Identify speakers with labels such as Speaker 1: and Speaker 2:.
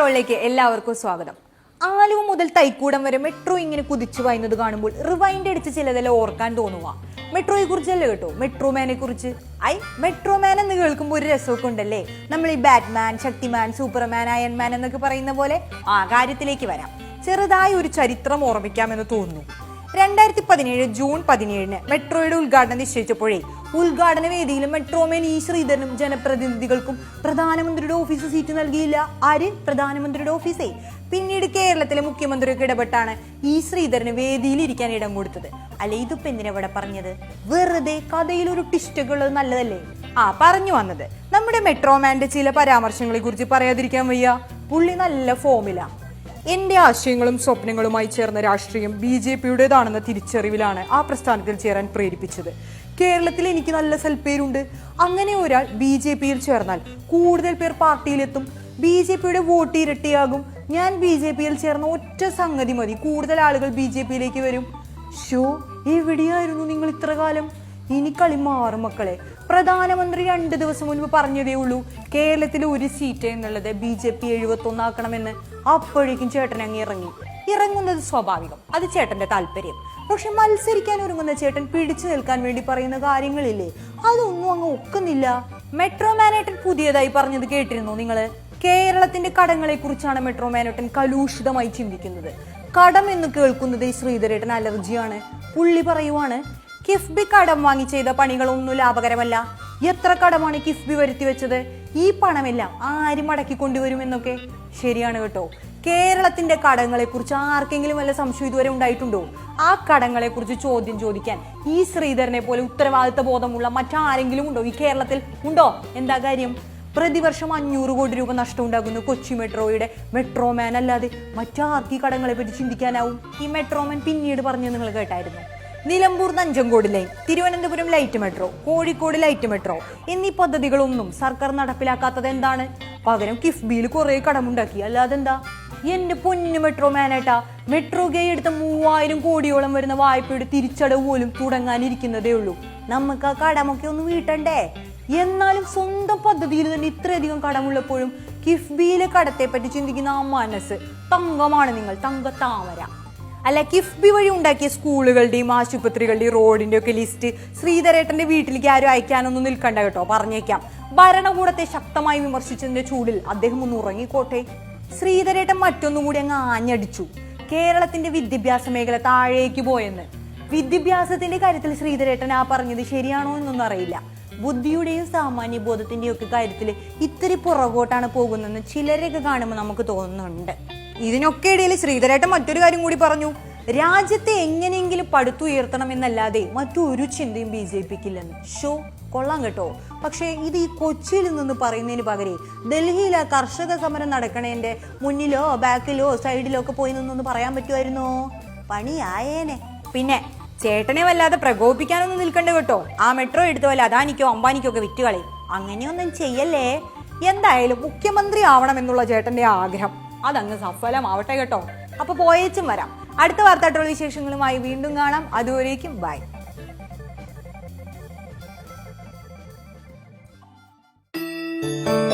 Speaker 1: മെട്രോയിലേക്ക് എല്ലാവർക്കും സ്വാഗതം. ആലുവ മുതൽ തൈക്കൂടം വരെ മെട്രോ ഇങ്ങനെ കുതിച്ചു വായുന്നത് കാണുമ്പോൾ റിവൈൻഡ് അടിച്ച് ചിലതെല്ലാം ഓർക്കാൻ തോന്നുക മെട്രോയെ കുറിച്ചല്ലേ കേട്ടോ? മെട്രോമാനെ കുറിച്ച്. ഐ മെട്രോമാൻ എന്ന് കേൾക്കുമ്പോൾ ഒരു രസമൊക്കെ ഉണ്ടല്ലേ? നമ്മൾ ഈ ബാറ്റ്മാൻ ശക്തിമാൻ സൂപ്പർമാൻ അയൺമാൻ എന്നൊക്കെ പറയുന്ന പോലെ ആ കാര്യത്തിലേക്ക് വരാം. ചെറുതായി ഒരു ചരിത്രം ഓർമ്മിക്കാമെന്ന് തോന്നുന്നു. രണ്ടായിരത്തി പതിനേഴ് ജൂൺ പതിനേഴിന് മെട്രോയുടെ ഉദ്ഘാടനം നിശ്ചയിച്ചപ്പോഴേ ഉദ്ഘാടന വേദിയിൽ മെട്രോമേൻ ഇ ശ്രീധരനും ജനപ്രതിനിധികൾക്കും പ്രധാനമന്ത്രിയുടെ ഓഫീസ് സീറ്റ് നൽകിയില്ല. ആര് പ്രധാനമന്ത്രിയുടെ ഓഫീസേ. പിന്നീട് കേരളത്തിലെ മുഖ്യമന്ത്രിയൊക്കെ ഇടപെട്ടാണ് ഇ ശ്രീധരന് വേദിയിൽ ഇരിക്കാൻ ഇടം കൊടുത്തത്. അല്ലെ ഇതിപ്പോ എന്തിനാ ഇവിടെ പറഞ്ഞത്? വെറുതെ കഥയിൽ ഒരു ടിസ്റ്റൊക്കെ ഉള്ളത് നല്ലതല്ലേ? ആ പറഞ്ഞു വന്നത്. നമ്മുടെ മെട്രോമാന്റെ ചില പരാമർശങ്ങളെ കുറിച്ച് പറയാതിരിക്കാൻ വയ്യ. പുള്ളി നല്ല ഫോമിലാ. എന്റെ ആശയങ്ങളും സ്വപ്നങ്ങളുമായി ചേർന്ന രാഷ്ട്രീയം ബി ജെ പിയുടേതാണെന്ന തിരിച്ചറിവിലാണ് ആ പ്രസ്ഥാനത്തിൽ ചേരാൻ പ്രേരിപ്പിച്ചത്. കേരളത്തിൽ എനിക്ക് നല്ല സൽപ്പേരുണ്ട്. അങ്ങനെ ഒരാൾ ബി ജെ പിയിൽ ചേർന്നാൽ കൂടുതൽ പേർ പാർട്ടിയിലെത്തും. ബി ജെ പിയുടെ വോട്ട് ഇരട്ടിയാകും. ഞാൻ ബി ജെ പിയിൽ ചേർന്ന ഒറ്റ സംഗതി മതി. കൂടുതൽ ആളുകൾ ബി ജെ പിയിലേക്ക് വരും. ഷോ എവിടെയായിരുന്നു നിങ്ങൾ ഇത്ര കാലം? ഇനി കളി മാറും മക്കളെ. പ്രധാനമന്ത്രി രണ്ട് ദിവസം മുൻപ് പറഞ്ഞതേ ഉള്ളൂ കേരളത്തിൽ ഒരു സീറ്റ് എന്നുള്ളത് ബി ജെ പി എഴുപത്തൊന്നാക്കണമെന്ന്. അപ്പോഴേക്കും ചേട്ടൻ അങ്ങ് ഇറങ്ങി. ഇറങ്ങുന്നത് സ്വാഭാവികം. അത് ചേട്ടന്റെ താല്പര്യം. പക്ഷെ മത്സരിക്കാൻ ഒരുങ്ങുന്ന ചേട്ടൻ പിടിച്ചു നിൽക്കാൻ വേണ്ടി പറയുന്ന കാര്യങ്ങളില്ലേ? അതൊന്നും അങ്ങ് ഒക്കുന്നില്ല. മെട്രോ മാനേട്ടൻ പുതിയതായി പറഞ്ഞത് കേട്ടിരുന്നോ നിങ്ങൾ? കേരളത്തിന്റെ കടങ്ങളെ കുറിച്ചാണ് മെട്രോ മാനേട്ടൻ കലുഷിതമായി ചിന്തിക്കുന്നത്. കടം എന്ന് കേൾക്കുന്നത് ഈ ശ്രീധരേട്ടൻ അലർജിയാണ്. പുള്ളി പറയുവാണ് കിഫ്ബി കടം വാങ്ങി ചെയ്ത പണികളൊന്നും ലാഭകരമല്ല. എത്ര കടമാണ് കിഫ്ബി വരുത്തി വെച്ചത്? ഈ പണമെല്ലാം ആര് മടക്കി കൊണ്ടുവരുമെന്നൊക്കെ ശരിയാണ് കേട്ടോ. കേരളത്തിന്റെ കടങ്ങളെ കുറിച്ച് ആർക്കെങ്കിലും വല്ല സംശയം ഇതുവരെ ഉണ്ടായിട്ടുണ്ടോ? ആ കടങ്ങളെ കുറിച്ച് ചോദ്യം ചോദിക്കാൻ ഈ ശ്രീധരനെ പോലെ ഉത്തരവാദിത്ത ബോധമുള്ള മറ്റാരെങ്കിലും ഉണ്ടോ? ഈ കേരളത്തിൽ ഉണ്ടോ? എന്താ കാര്യം? പ്രതിവർഷം അഞ്ഞൂറ് കോടി രൂപ നഷ്ടം ഉണ്ടാകുന്നു കൊച്ചി മെട്രോയുടെ മെട്രോമാൻ അല്ലാതെ മറ്റാർക്ക് ഈ കടങ്ങളെ പറ്റി ചിന്തിക്കാനാവും? ഈ മെട്രോമാൻ പിന്നീട് പറഞ്ഞു നിങ്ങൾ കേട്ടായിരുന്നു? Nilambur Nanjangud line Thiruvananthapuram light metro Kozhikode light metro എന്നീ പദ്ധതികളൊന്നും സർക്കാർ നടപ്പിലാക്കാത്തത് എന്താണ്? പകരം കിഫ്ബിയിൽ കുറെ കടമുണ്ടാക്കി. അല്ലാതെ എന്താ? എന്റെ പൊന്നു മെട്രോ മാനേട്ടാ മെട്രോ ഗേ എടുത്ത മൂവായിരം കോടിയോളം വരുന്ന വായ്പയുടെ തിരിച്ചടവ് പോലും തുടങ്ങാനിരിക്കുന്നതേ ഉള്ളൂ. നമുക്ക് ആ കടമൊക്കെ ഒന്ന് വീട്ടണ്ടേ? എന്നാലും സ്വന്തം പദ്ധതിയിൽ തന്നെ ഇത്രയധികം കടമുള്ളപ്പോഴും കിഫ്ബിയിലെ കടത്തെ പറ്റി ചിന്തിക്കുന്ന ആ മനസ്സ് തങ്കമാണ് നിങ്ങൾ തങ്ക താമര അല്ല കിഫ്ബി വഴി ഉണ്ടാക്കിയ സ്കൂളുകളുടെയും ആശുപത്രികളുടെയും റോഡിന്റെ ഒക്കെ ലിസ്റ്റ് ശ്രീധരേട്ടന്റെ വീട്ടിലേക്ക് ആരും അയക്കാനൊന്നും നിൽക്കണ്ട കേട്ടോ പറഞ്ഞേക്കാം. ഭരണകൂടത്തെ ശക്തമായി വിമർശിച്ചതിന്റെ ചൂടിൽ അദ്ദേഹം ഒന്ന് ഉറങ്ങിക്കോട്ടെ. ശ്രീധരേട്ടൻ മറ്റൊന്നും കൂടി അങ്ങ് ആഞ്ഞടിച്ചു. കേരളത്തിന്റെ വിദ്യാഭ്യാസ മേഖല താഴേക്ക് പോയെന്ന്. വിദ്യാഭ്യാസത്തിന്റെ കാര്യത്തിൽ ശ്രീധരേട്ടൻ ആ പറഞ്ഞത് ശരിയാണോ എന്നൊന്നും അറിയില്ല. ബുദ്ധിയുടെയും സാമാന്യ ബോധത്തിന്റെയും ഒക്കെ കാര്യത്തിൽ ഇത്തിരി പുറകോട്ടാണ് പോകുന്നതെന്ന് ചിലരെയൊക്കെ കാണുമ്പോൾ നമുക്ക് തോന്നുന്നുണ്ട്. ഇതിനൊക്കെ ഇടയിൽ ശ്രീധരേട്ടൻ മറ്റൊരു കാര്യം കൂടി പറഞ്ഞു. രാജ്യത്തെ എങ്ങനെയെങ്കിലും പടുത്തുയർത്തണമെന്നല്ലാതെ മറ്റൊരു ചിന്തയും ബി ജെ പിക്കില്ലെന്ന്. ഷോ കൊള്ളാം കേട്ടോ. പക്ഷേ ഇത് ഈ കൊച്ചിയിൽ നിന്ന് പറയുന്നതിന് പകരം ഡൽഹിയിൽ ആ കർഷക സമരം നടക്കണേന്റെ മുന്നിലോ ബാക്കിലോ സൈഡിലോ ഒക്കെ പോയി നിന്നൊന്ന് പറയാൻ പറ്റുമായിരുന്നോ? പണിയായേനെ. പിന്നെ ചേട്ടനെ വല്ലാതെ പ്രകോപിപ്പിക്കാനൊന്നും നിൽക്കണ്ട കേട്ടോ. ആ മെട്രോ എടുത്ത പോലെ അദാനിക്കോ അംബാനിക്കോ ഒക്കെ വിറ്റുകളി അങ്ങനെയൊന്നും ചെയ്യല്ലേ? എന്തായാലും മുഖ്യമന്ത്രി ആവണം എന്നുള്ള ചേട്ടന്റെ ആഗ്രഹം. അതങ്ങ് സഫലമാവട്ടെ കേട്ടോ. അപ്പൊ പോയേച്ചും വരാം. അടുത്ത വാർത്താട്ടുള്ള വിശേഷങ്ങളുമായി വീണ്ടും കാണാം. അതുവരേക്കും ബൈ.
Speaker 2: thank